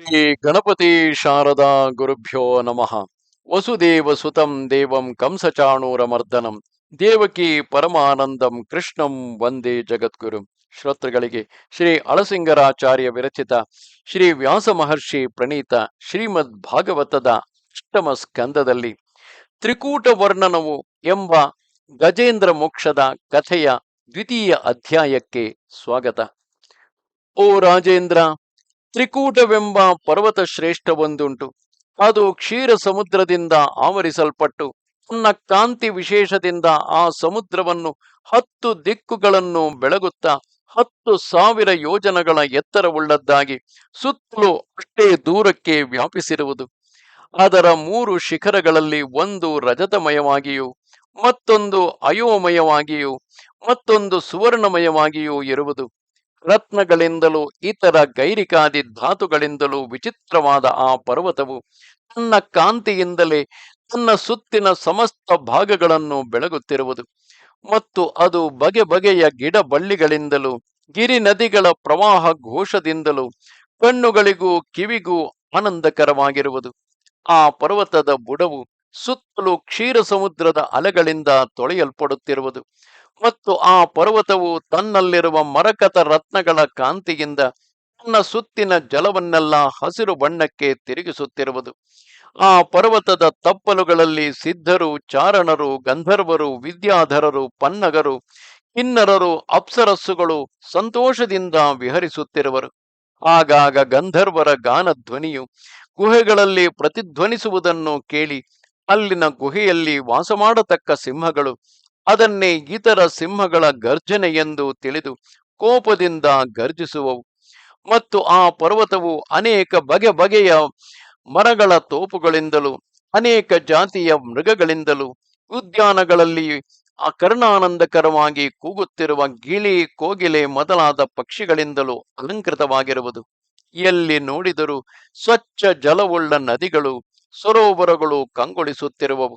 ಶ್ರೀ ಗಣಪತಿ ಶಾರದಾ ಗುರುಭ್ಯೋ ನಮಃ. ವಸುದೇವ ಸುತಂ ದೇವಂ ಕಂಸಚಾಣೂರಮರ್ದನಂ. ದೇವಕಿ ಪರಮಾನಂದಂ ಕೃಷ್ಣಂ ವಂದೇ ಜಗದ್ಗುರು. ಶ್ರೋತೃಗಳಿಗೆ ಶ್ರೀ ಅಳಸಿಂಗರಾಚಾರ್ಯ ವಿರಚಿತ ಶ್ರೀ ವ್ಯಾಸ ಮಹರ್ಷಿ ಪ್ರಣೀತ ಶ್ರೀಮದ್ ಭಾಗವತದ ಅಷ್ಟಮ ಸ್ಕಂದದಲ್ಲಿ ತ್ರಿಕೂಟ ವರ್ಣನವು ಎಂಬ ಗಜೇಂದ್ರ ಮೋಕ್ಷದ ಕಥೆಯ ದ್ವಿತೀಯ ಅಧ್ಯಾಯಕ್ಕೆ ಸ್ವಾಗತ. ಓ ರಾಜೇಂದ್ರ ತ್ರಿಕೂಟವೆಂಬ ಪರ್ವತ ಶ್ರೇಷ್ಠವೊಂದುಂಟು ಅದು ಕ್ಷೀರ ಸಮುದ್ರದಿಂದ ಆವರಿಸಲ್ಪಟ್ಟು, ತನ್ನ ಕಾಂತಿ ವಿಶೇಷದಿಂದ ಆ ಸಮುದ್ರವನ್ನು ಹತ್ತು ದಿಕ್ಕುಗಳನ್ನು ಬೆಳಗುತ್ತಾ, ಹತ್ತು ಸಾವಿರ ಯೋಜನಗಳ ಎತ್ತರವುಳ್ಳದ್ದಾಗಿ ಸುತ್ತಲೂ ಅಷ್ಟೇ ದೂರಕ್ಕೆ ವ್ಯಾಪಿಸಿರುವುದು. ಅದರ ಮೂರು ಶಿಖರಗಳಲ್ಲಿ ಒಂದು ರಜತಮಯವಾಗಿಯೂ, ಮತ್ತೊಂದು ಅಯೋಮಯವಾಗಿಯೂ, ಮತ್ತೊಂದು ಸುವರ್ಣಮಯವಾಗಿಯೂ ಇರುವುದು. ರತ್ನಗಳಿಂದಲೂ ಇತರ ಗೈರಿಕಾದಿ ಧಾತುಗಳಿಂದಲೂ ವಿಚಿತ್ರವಾದ ಆ ಪರ್ವತವು ತನ್ನ ಕಾಂತಿಯಿಂದಲೇ ತನ್ನ ಸುತ್ತಿನ ಸಮಸ್ತ ಭಾಗಗಳನ್ನು ಬೆಳಗುತ್ತಿರುವುದು ಮತ್ತು ಅದು ಬಗೆ ಬಗೆಯ ಗಿಡ ಬಳ್ಳಿಗಳಿಂದಲೂ ಗಿರಿ ನದಿಗಳ ಪ್ರವಾಹ ಘೋಷದಿಂದಲೂ ಕಣ್ಣುಗಳಿಗೂ ಕಿವಿಗೂ ಆನಂದಕರವಾಗಿರುವುದು. ಆ ಪರ್ವತದ ಬುಡವು ಸುತ್ತಲೂ ಕ್ಷೀರ ಸಮುದ್ರದ ಅಲೆಗಳಿಂದ ತೊಳೆಯಲ್ಪಡುತ್ತಿರುವುದು. ಮತ್ತು ಆ ಪರ್ವತವು ತನ್ನಲ್ಲಿರುವ ಮರಕತ ರತ್ನಗಳ ಕಾಂತಿಯಿಂದ ತನ್ನ ಸುತ್ತಿನ ಜಲವನ್ನೆಲ್ಲ ಹಸಿರು ಬಣ್ಣಕ್ಕೆ ತಿರುಗಿಸುತ್ತಿರುವುದು. ಆ ಪರ್ವತದ ತಪ್ಪಲುಗಳಲ್ಲಿ ಸಿದ್ಧರು, ಚಾರಣರು, ಗಂಧರ್ವರು, ವಿದ್ಯಾಧರರು, ಪನ್ನಗರು, ಕಿನ್ನರರು, ಅಪ್ಸರಸ್ಸುಗಳು ಸಂತೋಷದಿಂದ ವಿಹರಿಸುತ್ತಿರುವರು. ಆಗಾಗ ಗಂಧರ್ವರ ಗಾನ ಧ್ವನಿಯು ಗುಹೆಗಳಲ್ಲಿ ಪ್ರತಿಧ್ವನಿಸುವುದನ್ನು ಕೇಳಿ ಅಲ್ಲಿನ ಗುಹೆಯಲ್ಲಿ ವಾಸ ಮಾಡತಕ್ಕ ಸಿಂಹಗಳು ಅದನ್ನೇ ಇತರ ಸಿಂಹಗಳ ಗರ್ಜನೆ ಎಂದು ತಿಳಿದು ಕೋಪದಿಂದ ಗರ್ಜಿಸುವವು. ಮತ್ತು ಆ ಪರ್ವತವು ಅನೇಕ ಬಗೆ ಬಗೆಯ ಮರಗಳ ತೋಪುಗಳಿಂದಲೂ, ಅನೇಕ ಜಾತಿಯ ಮೃಗಗಳಿಂದಲೂ, ಉದ್ಯಾನಗಳಲ್ಲಿ ಆ ಕರ್ಣಾನಂದಕರವಾಗಿ ಕೂಗುತ್ತಿರುವ ಗಿಳಿ ಕೋಗಿಲೆ ಮೊದಲಾದ ಪಕ್ಷಿಗಳಿಂದಲೂ ಅಲಂಕೃತವಾಗಿರುವುದು. ಎಲ್ಲಿ ನೋಡಿದರೂ ಸ್ವಚ್ಛ ಜಲವುಳ್ಳ ನದಿಗಳು, ಸರೋವರಗಳು ಕಂಗೊಳಿಸುತ್ತಿರುವವು.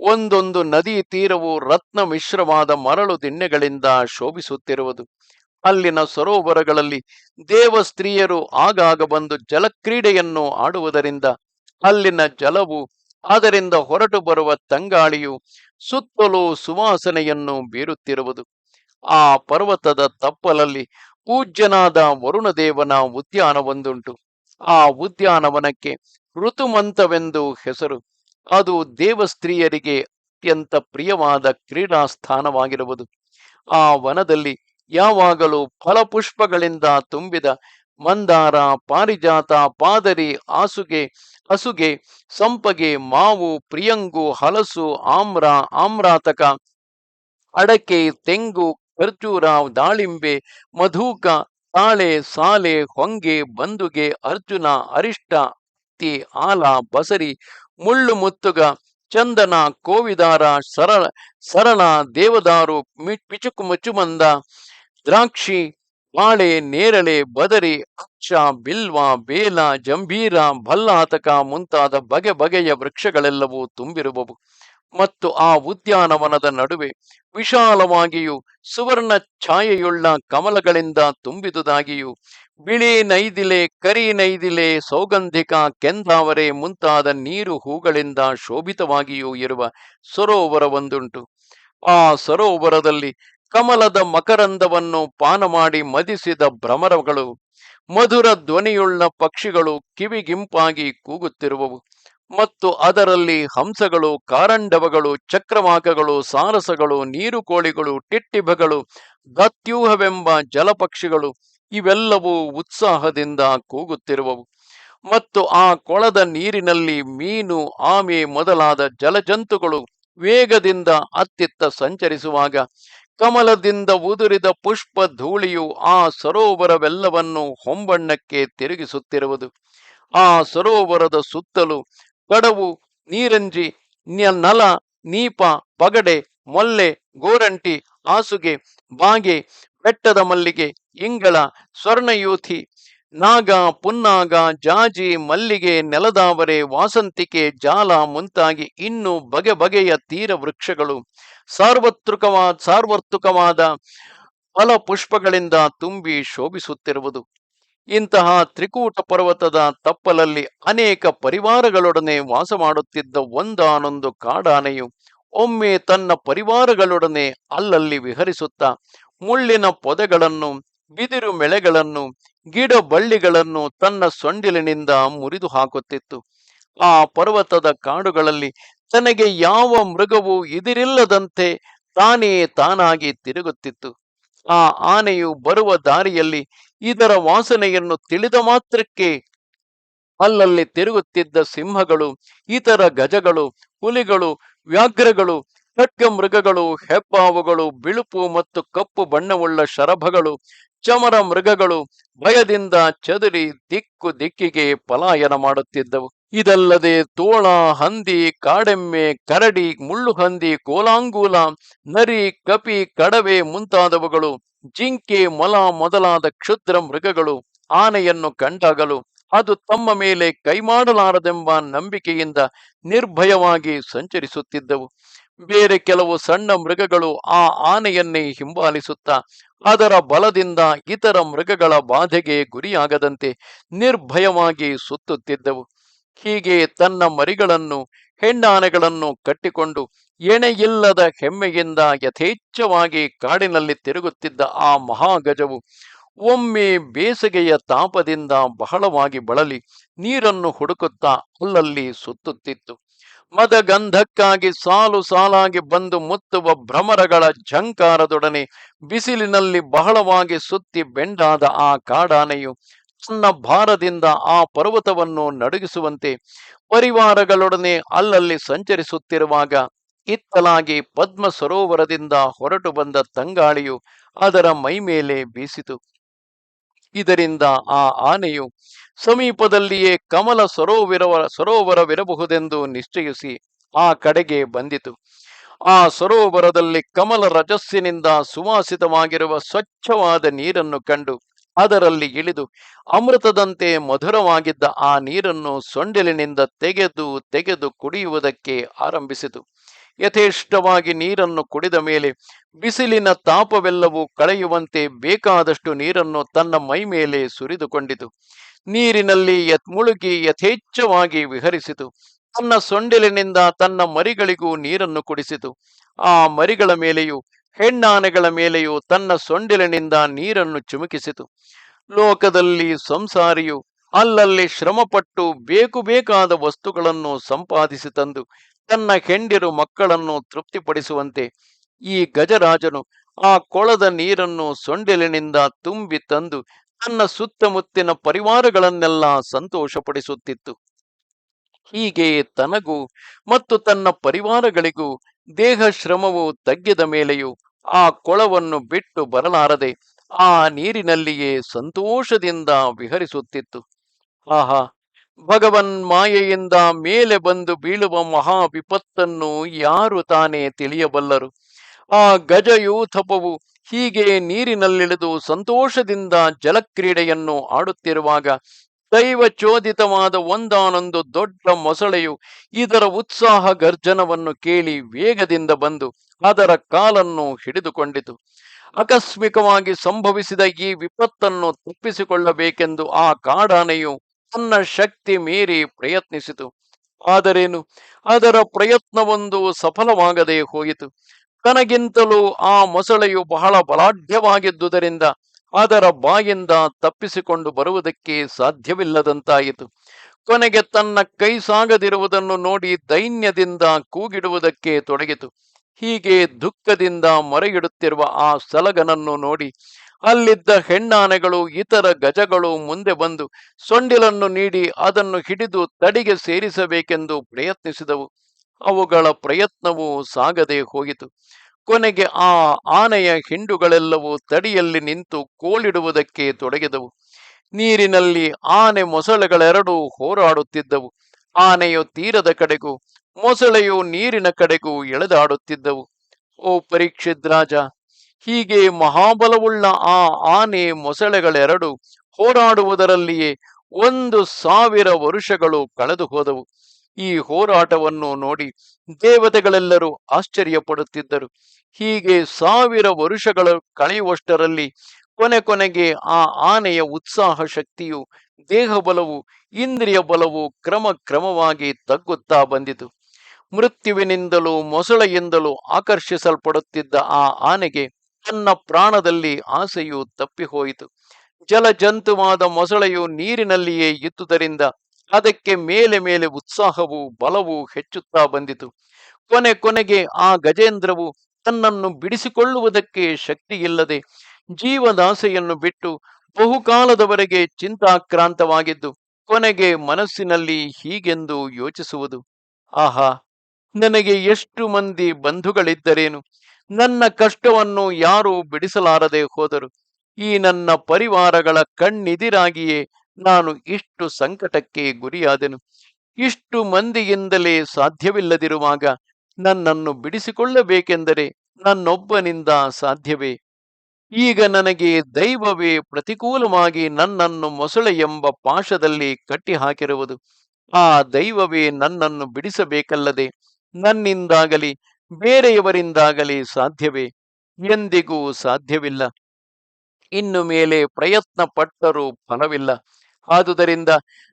ಒಂದೊಂದು ನದಿ ತೀರವು ರತ್ನ ಮಿಶ್ರವಾದ ಮರಳು ದಿಣ್ಣೆಗಳಿಂದ ಶೋಭಿಸುತ್ತಿರುವುದು. ಅಲ್ಲಿನ ಸರೋವರಗಳಲ್ಲಿ ದೇವ ಸ್ತ್ರೀಯರು ಆಗಾಗ ಬಂದು ಜಲಕ್ರೀಡೆಯನ್ನು ಆಡುವುದರಿಂದ ಅಲ್ಲಿನ ಜಲವು ಅದರಿಂದ ಹೊರಟು ಬರುವ ತಂಗಾಳಿಯು ಸುತ್ತಲೂ ಸುವಾಸನೆಯನ್ನು ಬೀರುತ್ತಿರುವುದು. ಆ ಪರ್ವತದ ತಪ್ಪಲಲ್ಲಿ ಪೂಜ್ಯನಾದ ವರುಣದೇವನ ಉದ್ಯಾನವೊಂದುಂಟು. ಆ ಉದ್ಯಾನವನಕ್ಕೆ ಋತುಮಂತವೆಂದು ಹೆಸರು. ಅದು ದೇವಸ್ತ್ರೀಯರಿಗೆ ಅತ್ಯಂತ ಪ್ರಿಯವಾದ ಕ್ರೀಡಾ ಸ್ಥಾನವಾಗಿರುವುದು ಆ ವನದಲ್ಲಿ ಯಾವಾಗಲೂ ಫಲಪುಷ್ಪಗಳಿಂದ ತುಂಬಿದ ಮಂದಾರ, ಪಾರಿಜಾತ, ಪಾದರಿ ಆಸುಗೆ ಹಸುಗೆ, ಸಂಪಗೆ, ಮಾವು, ಪ್ರಿಯಂಗು, ಹಲಸು, ಆಮ್ರ, ಆಮ್ರಾತಕ, ಅಡಕೆ, ತೆಂಗು, ಖರ್ಜೂರ, ದಾಳಿಂಬೆ, ಮಧುಕ, ತಾಳೆ, ಸಾಲೆ, ಹೊಂಗೆ, ಬಂದುಗೆ, ಅರ್ಜುನ, ಅರಿಷ್ಟ ಹತ್ತಿ ಆಲ, ಬಸರಿ ಮುಳ್ಳು ಮುತ್ತುಗ, ಚಂದನ ಕೋವಿದಾರ, ಸರಳ ಸರಳ ದೇವದಾರು ಪಿಚುಕು ಮುಚ್ಚುಮಂದ ದ್ರಾಕ್ಷಿ, ಬಾಳೆ, ನೇರಳೆ, ಬದರಿ, ಅಕ್ಷ, ಬಿಲ್ವ, ಬೇಲ, ಜಂಬೀರ, ಭಲ್ಲಾತಕ ಮುಂತಾದ ಬಗೆ ಬಗೆಯ ವೃಕ್ಷಗಳೆಲ್ಲವೂ ತುಂಬಿರುವವು. ಮತ್ತು ಆ ಉದ್ಯಾನವನದ ನಡುವೆ ವಿಶಾಲವಾಗಿಯೂ ಸುವರ್ಣ ಛಾಯೆಯುಳ್ಳ ಕಮಲಗಳಿಂದ ತುಂಬಿದುದಾಗಿಯೂ ಬಿಳಿ ನೈದಿಲೆ, ಕರಿ ನೈದಿಲೆ, ಸೌಗಂಧಿಕ ಕೆಂದಾವರೆ ಮುಂತಾದ ನೀರು ಹೂಗಳಿಂದ ಶೋಭಿತವಾಗಿಯೂ ಇರುವ ಸರೋವರವೊಂದುಂಟು. ಆ ಸರೋವರದಲ್ಲಿ ಕಮಲದ ಮಕರಂದವನ್ನು ಪಾನ ಮಾಡಿ ಮದಿಸಿದ ಭ್ರಮರಗಳು, ಮಧುರ ಧ್ವನಿಯುಳ್ಳ ಪಕ್ಷಿಗಳು ಕಿವಿಗಿಂಪಾಗಿ ಕೂಗುತ್ತಿರುವವು. ಮತ್ತು ಅದರಲ್ಲಿ ಹಂಸಗಳು, ಕಾರಂಡವಗಳು ಚಕ್ರವಾಕಗಳು ಸಾರಸಗಳು, ನೀರುಕೋಳಿಗಳು ಟಿಟ್ಟಿಭಗಳು ಗತ್ಯೂಹವೆಂಬ ಜಲಪಕ್ಷಿಗಳು ಇವೆಲ್ಲವೂ ಉತ್ಸಾಹದಿಂದ ಕೂಗುತ್ತಿರುವವು. ಮತ್ತು ಆ ಕೊಳದ ನೀರಿನಲ್ಲಿ ಮೀನು, ಆಮೆ ಮೊದಲಾದ ಜಲಜಂತುಗಳು ವೇಗದಿಂದ ಅತ್ತಿತ್ತ ಸಂಚರಿಸುವಾಗ ಕಮಲದಿಂದ ಉದುರಿದ ಪುಷ್ಪ ಧೂಳಿಯು ಆ ಸರೋವರವೆಲ್ಲವನ್ನು ಹೊಂಬಣ್ಣಕ್ಕೆ ತಿರುಗಿಸುತ್ತಿರುವುದು. ಆ ಸರೋವರದ ಸುತ್ತಲೂ ಕಡವು, ನೀರಂಜಿ ನಲ, ನೀಪ ಪಗಡೆ ಮೊಲ್ಲೆ, ಗೋರಂಟಿ ಆಸುಗೆ ಬಾಗೆ, ಬೆಟ್ಟದ ಮಲ್ಲಿಗೆ, ಇಂಗಳ, ಸ್ವರ್ಣಯೂಥಿ, ನಾಗ, ಪುನ್ನಾಗ, ಜಾಜಿ, ಮಲ್ಲಿಗೆ, ನೆಲದಾವರೆ, ವಾಸಂತಿಕೆ, ಜಾಲ ಮುಂತಾಗಿ ಇನ್ನು ಬಗೆ ಬಗೆಯ ತೀರ ವೃಕ್ಷಗಳು. ಸಾರ್ವತ್ರಿಕವಾದ ಸಾರ್ವತ್ರಿಕವಾದ ಫಲ ಪುಷ್ಪಗಳಿಂದ ತುಂಬಿ ಶೋಭಿಸುತ್ತಿರುವುದು. ಇಂತಹ ತ್ರಿಕೂಟ ಪರ್ವತದ ತಪ್ಪಲಲ್ಲಿ ಅನೇಕ ಪರಿವಾರಗಳೊಡನೆ ವಾಸ ಮಾಡುತ್ತಿದ್ದ ಒಂದಾನೊಂದು ಕಾಡಾನೆಯು ಒಮ್ಮೆ ತನ್ನ ಪರಿವಾರಗಳೊಡನೆ ಅಲ್ಲಲ್ಲಿ ವಿಹರಿಸುತ್ತಾ ಮುಳ್ಳಿನ ಪೊದೆಗಳನ್ನು, ಬಿದಿರು ಮೆಳೆಗಳನ್ನು, ಗಿಡ ಬಳ್ಳಿಗಳನ್ನು ತನ್ನ ಸೊಂಡಿಲಿನಿಂದ ಮುರಿದು ಹಾಕುತ್ತಿತ್ತು. ಆ ಪರ್ವತದ ಕಾಡುಗಳಲ್ಲಿ ತನಗೆ ಯಾವ ಮೃಗವೂ ಇದಿರಿಲ್ಲದಂತೆ ತಾನೇ ತಾನಾಗಿ ತಿರುಗುತ್ತಿತ್ತು. ಆ ಆನೆಯು ಬರುವ ದಾರಿಯಲ್ಲಿ ಇದರ ವಾಸನೆಯನ್ನು ತಿಳಿದ ಮಾತ್ರಕ್ಕೆ ಅಲ್ಲಲ್ಲಿ ತಿರುಗುತ್ತಿದ್ದ ಸಿಂಹಗಳು, ಇತರ ಗಜಗಳು, ಹುಲಿಗಳು, ವ್ಯಾಘ್ರಗಳು ಖಡ್ಗ ಮೃಗಗಳು ಹೆಬ್ಬಾವುಗಳು, ಬಿಳುಪು ಮತ್ತು ಕಪ್ಪು ಬಣ್ಣವುಳ್ಳ ಶರಭಗಳು, ಚಮರ ಮೃಗಗಳು ಭಯದಿಂದ ಚದುರಿ ದಿಕ್ಕು ದಿಕ್ಕಿಗೆ ಪಲಾಯನ ಮಾಡುತ್ತಿದ್ದವು. ಇದಲ್ಲದೆ ತೋಳ ಹಂದಿ ಕಾಡೆಮ್ಮೆ ಕರಡಿ ಮುಳ್ಳುಹಂದಿ ಕೋಲಾಂಗೂಲ ನರಿ ಕಪಿ ಕಡವೆ ಮುಂತಾದವುಗಳು ಜಿಂಕೆ ಮೊಲ ಮೊದಲಾದ ಕ್ಷುದ್ರ ಮೃಗಗಳು ಆನೆಯನ್ನು ಕಂಡಾಗಲು ಅದು ತಮ್ಮ ಮೇಲೆ ಕೈಮಾಡಲಾರದೆಂಬ ನಂಬಿಕೆಯಿಂದ ನಿರ್ಭಯವಾಗಿ ಸಂಚರಿಸುತ್ತಿದ್ದವು. ಬೇರೆ ಕೆಲವು ಸಣ್ಣ ಮೃಗಗಳು ಆ ಆನೆಯನ್ನೇ ಹಿಂಬಾಲಿಸುತ್ತಾ ಅದರ ಬಲದಿಂದ ಇತರ ಮೃಗಗಳ ಬಾಧೆಗೆ ಗುರಿಯಾಗದಂತೆ ನಿರ್ಭಯವಾಗಿ ಸುತ್ತುತ್ತಿದ್ದವು. ಹೀಗೆ ತನ್ನ ಮರಿಗಳನ್ನು, ಹೆಣ್ಣಾನೆಗಳನ್ನು ಕಟ್ಟಿಕೊಂಡು ಎಣೆಯಿಲ್ಲದ ಹೆಮ್ಮೆಯಿಂದ ಯಥೇಚ್ಛವಾಗಿ ಕಾಡಿನಲ್ಲಿ ತಿರುಗುತ್ತಿದ್ದ ಆ ಮಹಾಗಜವು ಒಮ್ಮೆ ಬೇಸಿಗೆಯ ತಾಪದಿಂದ ಬಹಳವಾಗಿ ಬಳಲಿ, ನೀರನ್ನು ಹುಡುಕುತ್ತಾ ಅಲ್ಲಲ್ಲಿ ಸುತ್ತುತ್ತಿತ್ತು. ಮದಗಂಧಕ್ಕಾಗಿ ಸಾಲು ಸಾಲಾಗಿ ಬಂದು ಮುತ್ತುವ ಭ್ರಮರಗಳ ಝಂಕಾರದೊಡನೆ ಬಿಸಿಲಿನಲ್ಲಿ ಬಹಳವಾಗಿ ಸುತ್ತಿ ಬೆಂಡಾದ ಆ ಕಾಡಾನೆಯು ತನ್ನ ಭಾರದಿಂದ ಆ ಪರ್ವತವನ್ನು ನಡುಗಿಸುವಂತೆ ಪರಿವಾರಗಳೊಡನೆ ಅಲ್ಲಲ್ಲಿ ಸಂಚರಿಸುತ್ತಿರುವಾಗ ಇತ್ತಲಾಗಿ ಪದ್ಮ ಸರೋವರದಿಂದ ಹೊರಟು ಬಂದ ತಂಗಾಳಿಯು ಅದರ ಮೈಮೇಲೆ ಬೀಸಿತು. ಇದರಿಂದ ಆ ಆನೆಯು ಸಮೀಪದಲ್ಲಿಯೇ ಕಮಲ ಸರೋವರ ಸರೋವರವಿರಬಹುದೆಂದು ನಿಶ್ಚಯಿಸಿ ಆ ಕಡೆಗೆ ಬಂದಿತು. ಆ ಸರೋವರದಲ್ಲಿ ಕಮಲ ರಜಸ್ಸಿನಿಂದ ಸುವಾಸಿತವಾಗಿರುವ ಸ್ವಚ್ಛವಾದ ನೀರನ್ನು ಕಂಡು ಅದರಲ್ಲಿ ಇಳಿದು ಅಮೃತದಂತೆ ಮಧುರವಾಗಿದ್ದ ಆ ನೀರನ್ನು ಸೊಂಡಿಲಿನಿಂದ ತೆಗೆದು ತೆಗೆದು ಕುಡಿಯುವುದಕ್ಕೆ ಆರಂಭಿಸಿತು. ಯಥೇಷ್ಟವಾಗಿ ನೀರನ್ನು ಕುಡಿದ ಮೇಲೆ ಬಿಸಿಲಿನ ತಾಪವೆಲ್ಲವೂ ಕಳೆಯುವಂತೆ ಬೇಕಾದಷ್ಟು ನೀರನ್ನು ತನ್ನ ಮೈ ಮೇಲೆ ಸುರಿದುಕೊಂಡಿತು. ನೀರಿನಲ್ಲಿ ಯತ್ ಮುಳುಗಿ ಯಥೇಚ್ಛವಾಗಿ ವಿಹರಿಸಿತು. ತನ್ನ ಸೊಂಡಿಲಿನಿಂದ ತನ್ನ ಮರಿಗಳಿಗೂ ನೀರನ್ನು ಕುಡಿಸಿತು. ಆ ಮರಿಗಳ ಮೇಲೆಯೂ ಹೆಣ್ಣಾನೆಗಳ ಮೇಲೆಯೂ ತನ್ನ ಸೊಂಡಿಲಿನಿಂದ ನೀರನ್ನು ಚುಮುಕಿಸಿತು. ಲೋಕದಲ್ಲಿ ಸಂಸಾರಿಯು ಅಲ್ಲಲ್ಲಿ ಶ್ರಮಪಟ್ಟು ಬೇಕು ಬೇಕಾದ ವಸ್ತುಗಳನ್ನು ಸಂಪಾದಿಸಿ ತಂದು ತನ್ನ ಹೆಂಡಿರು ಮಕ್ಕಳನ್ನು ತೃಪ್ತಿಪಡಿಸುವಂತೆ ಈ ಗಜರಾಜನು ಆ ಕೊಳದ ನೀರನ್ನು ಸೊಂಡಿಲಿನಿಂದ ತುಂಬಿ ತಂದು ತನ್ನ ಸುತ್ತಮುತ್ತಿನ ಪರಿವಾರಗಳನ್ನೆಲ್ಲ ಸಂತೋಷಪಡಿಸುತ್ತಿತ್ತು. ಹೀಗೆ ತನಗೂ ಮತ್ತು ತನ್ನ ಪರಿವಾರಗಳಿಗೂ ದೇಹ ಶ್ರಮವು ತಗ್ಗಿದ ಮೇಲೆಯೂ ಆ ಕೊಳವನ್ನು ಬಿಟ್ಟು ಬರಲಾರದೆ ಆ ನೀರಿನಲ್ಲಿಯೇ ಸಂತೋಷದಿಂದ ವಿಹರಿಸುತ್ತಿತ್ತು. ಆಹಾ, ಭಗವನ್ ಮಾಯೆಯಿಂದ ಮೇಲೆ ಬಂದು ಬೀಳುವ ಮಹಾ ವಿಪತ್ತನ್ನು ಯಾರು ತಾನೇ ತಿಳಿಯಬಲ್ಲರು? ಆ ಗಜಯೂಥಪವು ಹೀಗೆ ನೀರಿನಲ್ಲಿಳಿದು ಸಂತೋಷದಿಂದ ಜಲಕ್ರೀಡೆಯನ್ನು ಆಡುತ್ತಿರುವಾಗ ದೈವ ಚೋದಿತವಾದ ಒಂದಾನೊಂದು ದೊಡ್ಡ ಮೊಸಳೆಯು ಇದರ ಉತ್ಸಾಹ ಗರ್ಜನವನ್ನು ಕೇಳಿ ವೇಗದಿಂದ ಬಂದು ಅದರ ಕಾಲನ್ನು ಹಿಡಿದುಕೊಂಡಿತು. ಆಕಸ್ಮಿಕವಾಗಿ ಸಂಭವಿಸಿದ ಈ ವಿಪತ್ತನ್ನು ತಪ್ಪಿಸಿಕೊಳ್ಳಬೇಕೆಂದು ಆ ಕಾಡಾನೆಯು ತನ್ನ ಶಕ್ತಿ ಮೀರಿ ಪ್ರಯತ್ನಿಸಿತು. ಆದರೇನು? ಅದರ ಪ್ರಯತ್ನವೊಂದು ಸಫಲವಾಗದೆ ಹೋಯಿತು. ತನಗಿಂತಲೂ ಆ ಮೊಸಳೆಯು ಬಹಳ ಬಲಾಢ್ಯವಾಗಿದ್ದುದರಿಂದ ಅದರ ಬಾಯಿಂದ ತಪ್ಪಿಸಿಕೊಂಡು ಬರುವುದಕ್ಕೆ ಸಾಧ್ಯವಿಲ್ಲದಂತಾಯಿತು. ಕೊನೆಗೆ ತನ್ನ ಕೈ ಸಾಗದಿರುವುದನ್ನು ನೋಡಿ ದೈನ್ಯದಿಂದ ಕೂಗಿಡುವುದಕ್ಕೆ ತೊಡಗಿತು. ಹೀಗೆ ದುಃಖದಿಂದ ಮೊರೆಯಿಡುತ್ತಿರುವ ಆ ಸಲಗನನ್ನು ನೋಡಿ ಅಲ್ಲಿದ್ದ ಹೆಣ್ಣಾನೆಗಳು, ಇತರ ಗಜಗಳು ಮುಂದೆ ಬಂದು ಸೊಂಡಿಲನ್ನು ನೀಡಿ ಅದನ್ನು ಹಿಡಿದು ತಡಿಗೆ ಸೇರಿಸಬೇಕೆಂದು ಪ್ರಯತ್ನಿಸಿದವು. ಅವುಗಳ ಪ್ರಯತ್ನವೂ ಸಾಗದೆ ಹೋಯಿತು. ಕೊನೆಗೆ ಆ ಆನೆಯ ಹಿಂಡುಗಳೆಲ್ಲವೂ ತಡಿಯಲ್ಲಿ ನಿಂತು ಕೋಳಿಡುವುದಕ್ಕೆ ತೊಡಗಿದವು. ನೀರಿನಲ್ಲಿ ಆನೆ ಮೊಸಳೆಗಳೆರಡೂ ಹೋರಾಡುತ್ತಿದ್ದವು. ಆನೆಯು ತೀರದ ಕಡೆಗೂ ಮೊಸಳೆಯು ನೀರಿನ ಕಡೆಗೂ ಎಳೆದಾಡುತ್ತಿದ್ದವು. ಓ ಪರೀಕ್ಷಿತ್ ರಾಜ, ಹೀಗೆ ಮಹಾಬಲವುಳ್ಳ ಆ ಆನೆ ಮೊಸಳೆಗಳೆರಡು ಹೋರಾಡುವುದರಲ್ಲಿಯೇ ಒಂದು ಸಾವಿರ ವರುಷಗಳು ಕಳೆದು ಹೋದವು ಈ ಹೋರಾಟವನ್ನು ನೋಡಿ ದೇವತೆಗಳೆಲ್ಲರೂ ಆಶ್ಚರ್ಯಪಡುತ್ತಿದ್ದರು. ಹೀಗೆ ಸಾವಿರ ವರುಷಗಳು ಕಳೆಯುವಷ್ಟರಲ್ಲಿ ಕೊನೆ ಕೊನೆಗೆ ಆ ಆನೆಯ ಉತ್ಸಾಹ ಶಕ್ತಿಯು ದೇಹ ಬಲವು ಇಂದ್ರಿಯ ಬಲವು ಕ್ರಮ ಕ್ರಮವಾಗಿ ತಗ್ಗುತ್ತಾ ಬಂದಿತು. ಮೃತ್ಯುವಿನಿಂದಲೂ ಮೊಸಳೆಯಿಂದಲೂ ಆಕರ್ಷಿಸಲ್ಪಡುತ್ತಿದ್ದ ಆ ಆನೆಗೆ ತನ್ನ ಪ್ರಾಣದಲ್ಲಿ ಆಸೆಯು ತಪ್ಪಿಹೋಯಿತು. ಜಲಜಂತುವಾದ ಮೊಸಳೆಯು ನೀರಿನಲ್ಲಿಯೇ ಇದ್ದುದರಿಂದ ಅದಕ್ಕೆ ಮೇಲೆ ಮೇಲೆ ಉತ್ಸಾಹವು ಬಲವು ಹೆಚ್ಚುತ್ತಾ ಬಂದಿತು. ಕೊನೆ ಕೊನೆಗೆ ಆ ಗಜೇಂದ್ರವು ತನ್ನನ್ನು ಬಿಡಿಸಿಕೊಳ್ಳುವುದಕ್ಕೆ ಶಕ್ತಿಯಿಲ್ಲದೆ ಜೀವದಾಸೆಯನ್ನು ಬಿಟ್ಟು ಬಹುಕಾಲದವರೆಗೆ ಚಿಂತಾಕ್ರಾಂತವಾಗಿದ್ದು, ಕೊನೆಗೆ ಮನಸ್ಸಿನಲ್ಲಿ ಹೀಗೆಂದು ಯೋಚಿಸುವುದು, ಆಹಾ, ನನಗೆ ಎಷ್ಟು ಮಂದಿ ಬಂಧುಗಳಿದ್ದರೇನು? ನನ್ನ ಕಷ್ಟವನ್ನು ಯಾರೂ ಬಿಡಿಸಲಾರದೆ ಹೋದರು. ಈ ನನ್ನ ಪರಿವಾರಗಳ ಕಣ್ಣಿದಿರಾಗಿಯೇ ನಾನು ಇಷ್ಟು ಸಂಕಟಕ್ಕೆ ಗುರಿಯಾದೆನು. ಇಷ್ಟು ಮಂದಿಯಿಂದಲೇ ಸಾಧ್ಯವಿಲ್ಲದಿರುವಾಗ ನನ್ನನ್ನು ಬಿಡಿಸಿಕೊಳ್ಳಬೇಕೆಂದರೆ ನನ್ನೊಬ್ಬನಿಂದ ಸಾಧ್ಯವೇ? ಈಗ ನನಗೆ ದೈವವೇ ಪ್ರತಿಕೂಲವಾಗಿ ನನ್ನನ್ನು ಮೊಸಳೆ ಎಂಬ ಪಾಶದಲ್ಲಿ ಕಟ್ಟಿಹಾಕಿರುವುದು. ಆ ದೈವವೇ ನನ್ನನ್ನು ಬಿಡಿಸಬೇಕಲ್ಲದೆ ನನ್ನಿಂದಾಗಲಿ ಬೇರೆಯವರಿಂದಾಗಲಿ ಸಾಧ್ಯವೇ? ಎಂದಿಗೂ ಸಾಧ್ಯವಿಲ್ಲ. ಇನ್ನು ಮೇಲೆ ಪ್ರಯತ್ನ ಪಟ್ಟರೂ ಫಲವಿಲ್ಲ. ಆದುದರಿಂದ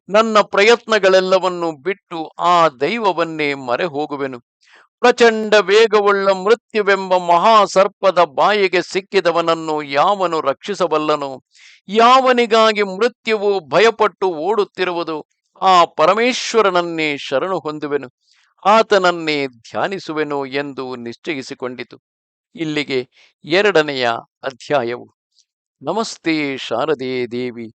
ನನ್ನ ಪ್ರಯತ್ನಗಳೆಲ್ಲವನ್ನು ಬಿಟ್ಟು ಆ ದೈವವನ್ನೇ ಮರೆ ಹೋಗುವೆನು ಪ್ರಚಂಡ ವೇಗವುಳ್ಳ ಮೃತ್ಯುವೆಂಬ ಮಹಾಸರ್ಪದ ಬಾಯಿಗೆ ಸಿಕ್ಕಿದವನನ್ನು ಯಾವನು ರಕ್ಷಿಸಬಲ್ಲನು? ಯಾವನಿಗಾಗಿ ಮೃತ್ಯುವು ಭಯಪಟ್ಟು ಓಡುತ್ತಿರುವುದು? ಆ ಪರಮೇಶ್ವರನನ್ನೇ ಶರಣು ಹೊಂದುವೆನು. ಆತನನ್ನೇ ಧ್ಯಾನಿಸುವೆನು ಎಂದು ನಿಶ್ಚಯಿಸಿಕೊಂಡಿತು. ಇಲ್ಲಿಗೆ ಎರಡನೆಯ ಅಧ್ಯಾಯವು. ನಮಸ್ತೆ ಶಾರದೆ ದೇವಿ.